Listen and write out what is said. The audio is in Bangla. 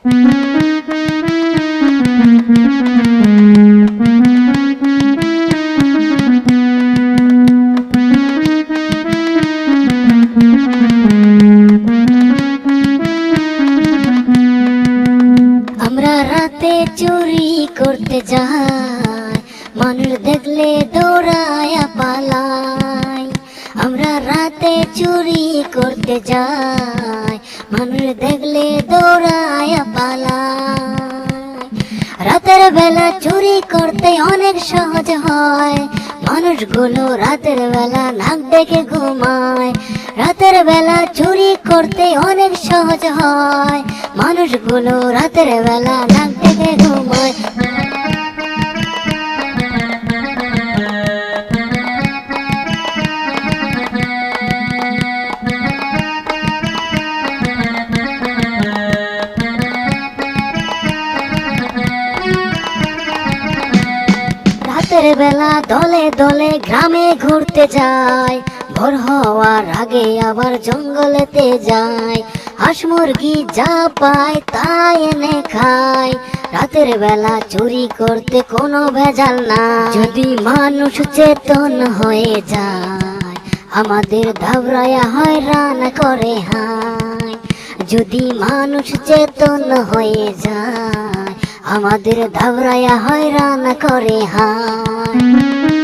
আমরা রাতে চুরি করতে যাই মানুষ দেখলে আমরা রাতে চুরি করতে যাই। মানুষ দেখলে দৌড়ায় পালাই রাতের বেলা চুরি করতে অনেক সহজ হয়। মানুষগুলো রাতের বেলা নাক ডেকে ঘুমায়। রাতের বেলা চুরি করতে অনেক সহজ হয়। মানুষগুলো রাতের বেলা নাক ডেকে ঘুমায়। রাতের বেলা দলে দলে গ্রামে ঘুরতে যায়। ভোর হওয়ার আগে আবার জঙ্গলেতে যায়। হাঁস মুরগি যা পায় তাই এনে খায়। রাতের বেলা চুরি করতে কোনো ভেজাল না যদি মানুষ চেতন হয়ে যায়, আমাদের ধাবরায়া হয়রান করে হায়। যদি মানুষ চেতন হয়ে যায় আমাদের ধাবরায়া হয়রান করে হায়।